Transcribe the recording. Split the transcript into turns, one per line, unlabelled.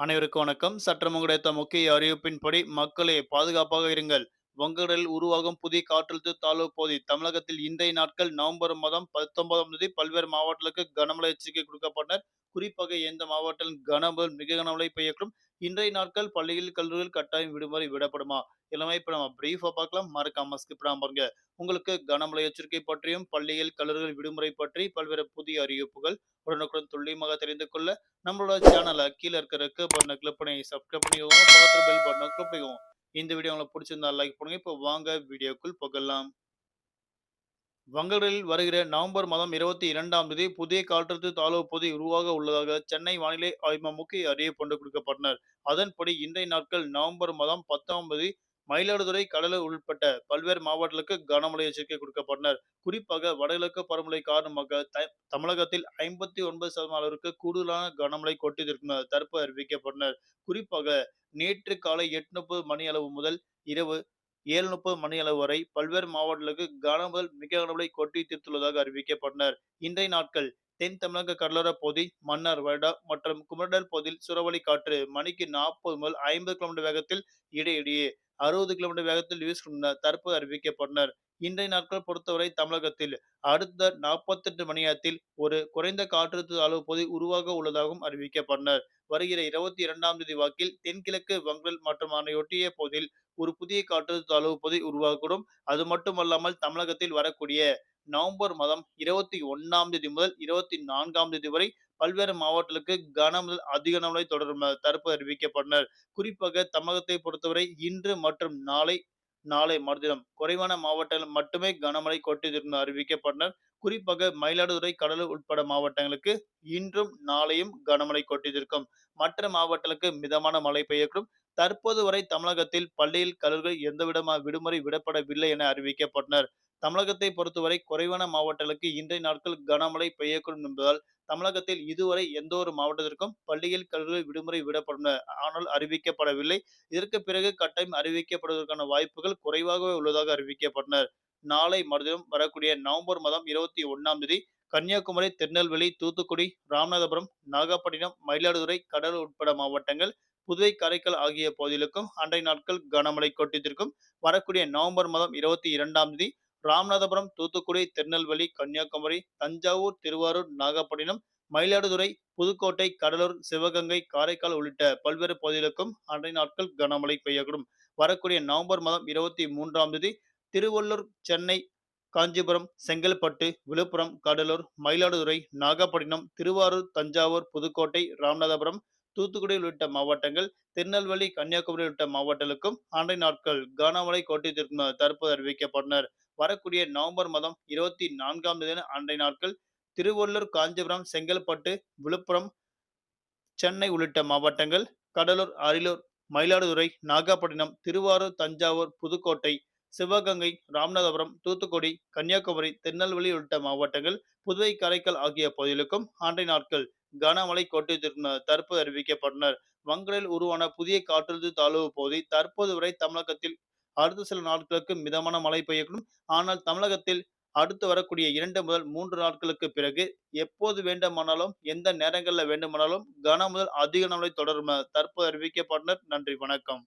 அனைவருக்கும் வணக்கம். சற்றம் முக்கிய அறிவிப்பின்படி மக்களே பாதுகாப்பாக இருங்கள். வங்கக்கடலில் உருவாகும் புதிய காற்றழுத்த தாழ்வு பகுதி. தமிழகத்தில் இன்றைய நாட்கள் நவம்பர் மாதம் பத்தொன்பதாம் தேதி பல்வேறு மாவட்டங்களுக்கு கனமழை எச்சரிக்கை கொடுக்கப்பட்டனர். குறிப்பாக எந்த மாவட்டத்தில் கனமழை மிக கனமழை பெய்யக்கூடும். இன்றைய நாட்கள் பள்ளியில் கல்லூரிகள் கட்டாயம் விடுமுறை விடப்படுமா? எல்லாமே இப்போ நம்ம பிரீஃபாக பார்க்கலாம். மறக்காம ஸ்கிப் பாருங்க. உங்களுக்கு கனமழை எச்சரிக்கை பற்றியும் பள்ளியில் கல்லூரிகள் விடுமுறை பற்றி பல்வேறு புதிய அறிவிப்புகள் உடனுக்குடன் துல்லியமாக தெரிந்து கொள்ள நம்மளோட சேனலை கீழே இருக்க பண்ண கிளிக் பண்ணி சப்ஸ்கிரைப் பண்ணிக்கோங்க. பக்கத்துல பெல் பண்ண கிளிக் பண்ணிக்கோங்க. இந்த வீடியோ உங்களுக்கு பிடிச்சிருந்தா லைக் பண்ணுங்க. இப்போ வாங்க வீடியோக்குள் போகலாம். வங்கடலில் வருகிற நவம்பர் மாதம் இருபத்தி இரண்டாம் தேதி புதிய காற்றழுத்த தாழ்வு பகுதி உருவாக உள்ளதாக சென்னை வானிலை ஆய்வு முக்கிய அறிவிப்பு கொண்டு கொடுக்கப்பட்டனர் அதன்படி இன்றைய நாட்கள் நவம்பர் மாதம் பத்தாம் தேதி மயிலாடுதுறை கடலூர் உள்பட்ட பல்வேறு மாவட்டங்களுக்கு கனமழை எச்சரிக்கை கொடுக்கப்பட்டனர். குறிப்பாக வடகிழக்கு பருவமழை காரணமாக தமிழகத்தில் ஐம்பத்தி ஒன்பது சதவீதம் அளவிற்கு கூடுதலான கனமழை கொட்டியிருக்கும் தற்போது அறிவிக்கப்பட்டனர். குறிப்பாக நேற்று காலை எட்டு முப்பது மணி அளவு முதல் இரவு ஏழு முப்பது மணி அளவு வரை பல்வேறு மாவட்டங்களுக்கு கனமுதல் மிக கனமழை கொட்டி தீர்த்துள்ளதாக அறிவிக்கப்பட்டனர். இன்றைய நாட்கள் தென் தமிழக கடலோர பகுதி மன்னார் வருடா மற்றும் குமரடல் பகுதியில் சுறவழி காற்று மணிக்கு நாற்பது முதல் ஐம்பது கிலோமீட்டர் வேகத்தில் இடையிடையே அறுபது கிலோமீட்டர் வேகத்தில் வீசுகின்றன தற்போது அறிவிக்கப்பட்டனர். இன்றைய நாட்கள் பொறுத்தவரை தமிழகத்தில் அடுத்த நாற்பத்தெட்டு மணி நேரத்தில் ஒரு குறைந்த காற்றழுத்த அளவு பகுதி உருவாக உள்ளதாகவும் அறிவிக்கப்பட்டனர். வருகிற இருபத்தி இரண்டாம் தேதி வாக்கில் தென்கிழக்கு வங்கல் மற்றும் அதனையொட்டிய பகுதியில் ஒரு புதிய காற்றழுத்த அளவு பகுதி உருவாகக்கூடும். அது மட்டுமல்லாமல் தமிழகத்தில் வரக்கூடிய நவம்பர் மாதம் இருபத்தி ஒன்னாம் தேதி முதல் இருபத்தி நான்காம் தேதி வரை பல்வேறு மாவட்டங்களுக்கு கன முதல் அதிக தொடரும் என தற்போது அறிவிக்கப்பட்டனர். குறிப்பாக தமிழகத்தை பொறுத்தவரை இன்று மற்றும் நாளை நாளை மறுதினம் குறைவான மாவட்டங்கள் மட்டுமே கனமழை கொட்டியிருக்கும் அறிவிக்கப்பட்டனர். குறிப்பாக மயிலாடுதுறை கடலூர் உட்பட மாவட்டங்களுக்கு இன்றும் நாளையும் கனமழை கொட்டியிருக்கும் மற்ற மாவட்டங்களுக்கு மிதமான மழை பெய்யக்கூடும். தற்போது வரை தமிழகத்தில் பள்ளியில் கல்லூரிகள் எந்தவிதமான விடுமுறை விடப்படவில்லை என அறிவிக்கப்பட்டனர். தமிழகத்தை பொறுத்தவரை குறைவான மாவட்டங்களுக்கு இன்றைய நாட்கள் கனமழை பெய்யக்கூடும் என்பதால் தமிழகத்தில் இதுவரை எந்த ஒரு மாவட்டத்திற்கும் பள்ளியில் கல்லூரி விடுமுறை விடப்படும் ஆனால் அறிவிக்கப்படவில்லை. இதற்கு பிறகு கட்டாயம் அறிவிக்கப்படுவதற்கான வாய்ப்புகள் குறைவாகவே உள்ளதாக அறிவிக்கப்பட்டனர். நாளை மறுதினம் வரக்கூடிய நவம்பர் மாதம் இருபத்தி ஒன்னாம் தேதி கன்னியாகுமரி திருநெல்வேலி தூத்துக்குடி ராமநாதபுரம் நாகப்பட்டினம் மயிலாடுதுறை கடலூர் உட்பட மாவட்டங்கள் புதுவை காரைக்கால் ஆகிய பகுதிகளுக்கும் அண்டை நாட்கள் கனமழை கொட்டித்திருக்கும். வரக்கூடிய நவம்பர் மாதம் இருபத்தி இரண்டாம் தேதி ராமநாதபுரம் தூத்துக்குடி திருநெல்வேலி கன்னியாகுமரி தஞ்சாவூர் திருவாரூர் நாகப்பட்டினம் மயிலாடுதுறை புதுக்கோட்டை கடலூர் சிவகங்கை காரைக்கால் உள்ளிட்ட பல்வேறு பகுதிகளுக்கும் அன்றைய நாட்கள் கனமழை பெய்யக்கூடும். வரக்கூடிய நவம்பர் மாதம் இருபத்தி மூன்றாம் தேதி திருவள்ளூர் சென்னை காஞ்சிபுரம் செங்கல்பட்டு விழுப்புரம் கடலூர் மயிலாடுதுறை நாகப்பட்டினம் திருவாரூர் தஞ்சாவூர் புதுக்கோட்டை ராமநாதபுரம் தூத்துக்குடி உள்ளிட்ட மாவட்டங்கள் திருநெல்வேலி கன்னியாகுமரி உள்ளிட்ட மாவட்டங்களுக்கும் அன்றைய நாட்கள் கனமழை கொட்டித்திருக்கும் தற்போது அறிவிக்கப்பட்டனர். வரக்கூடிய நவம்பர் மாதம் இருபத்தி நான்காம் தேதி அன்றைய நாட்கள் திருவள்ளூர் காஞ்சிபுரம் செங்கல்பட்டு விழுப்புரம் சென்னை உள்ளிட்ட மாவட்டங்கள் கடலூர் அரியலூர் மயிலாடுதுறை நாகப்பட்டினம் திருவாரூர் தஞ்சாவூர் புதுக்கோட்டை சிவகங்கை ராமநாதபுரம் தூத்துக்குடி கன்னியாகுமரி திருநெல்வேலி உள்ளிட்ட மாவட்டங்கள் புதுவை காரைக்கால் ஆகிய பகுதிகளுக்கும் ஆண்டை நாட்கள் கனமழை கொட்டித்திருக்கும் தற்போது அறிவிக்கப்பட்டனர். வங்கடலில் உருவான புதிய காற்றழுத்த தாழ்வு பகுதி தற்போது வரை தமிழகத்தில் அடுத்த சில நாட்களுக்கு மிதமான மழை பெய்யக்கூடும். ஆனால் தமிழகத்தில் அடுத்து வரக்கூடிய இரண்டு முதல் மூன்று நாட்களுக்கு பிறகு எப்போது வேண்டுமானாலும் எந்த நேரங்களில் வேண்டுமானாலும் கன முதல் அதிக நாளை தொடரும் தற்போது அறிவிக்கப்பட்டனர். நன்றி வணக்கம்.